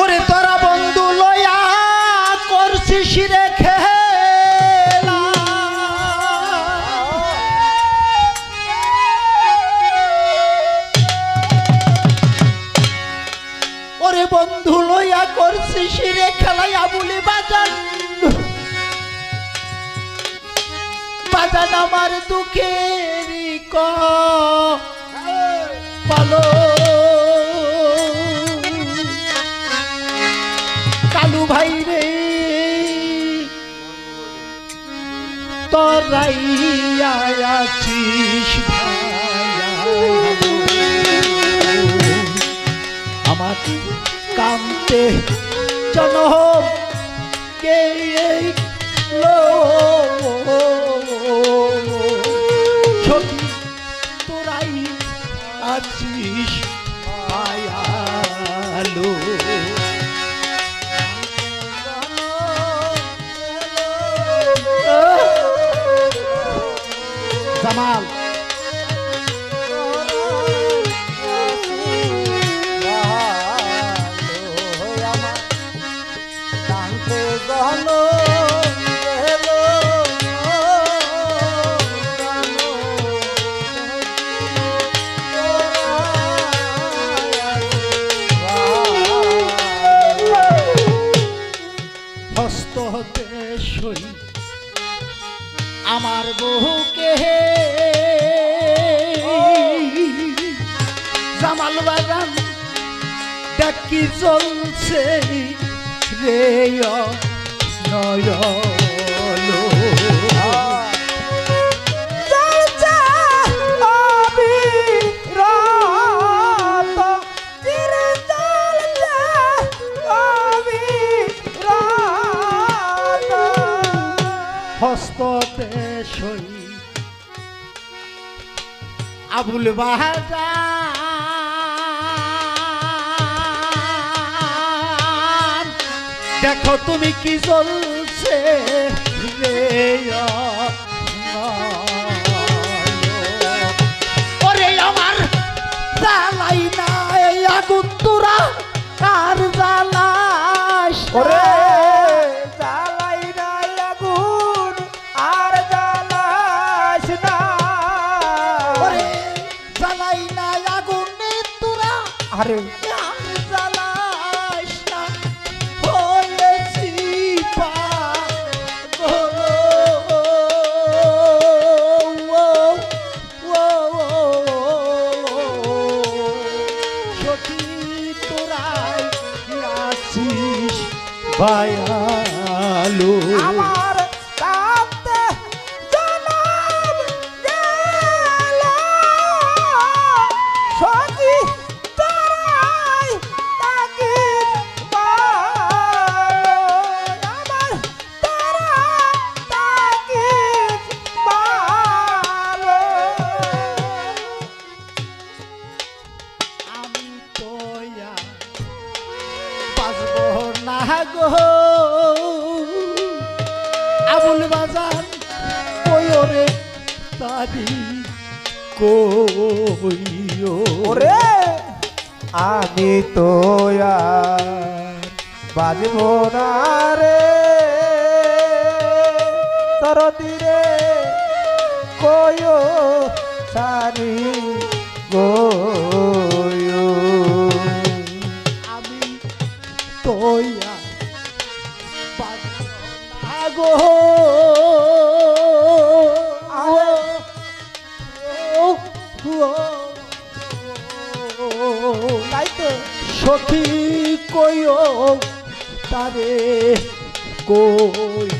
ওরে তোরা বন্ধু লয়া করছিস রে খেলা। ওরে বন্ধু লয়া করছিস রে খেলাই আবুলি বাজান। বাজান আমার দুঃখেরই ক তরাইয়া আছিস আমার কামতে জনম কে ছবি তোরাই আছিস আয়ালো জামাল হস্ত হতে সই আমার বহুকে জামাল বাগান ডাকি চলছে রে নয় আবুল দেখো তুমি কি চলছে ওরে আমার জ্বালাই না আগুন তোরা কার জ্বালাস? ওরে Vai গো আবুল বাজার কয়রে তারি আমি তো বাজব না রে। তর তারে কইও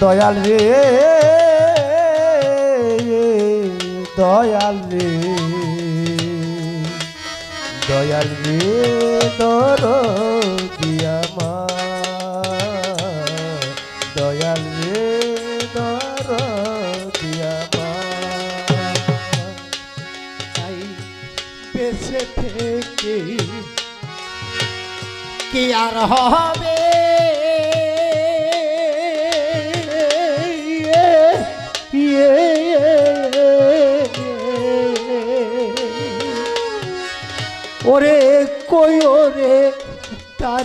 দয়াল রে দয়াল রে। দয়াল রে দর দিয়ামা দয়াল রে আর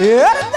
耶！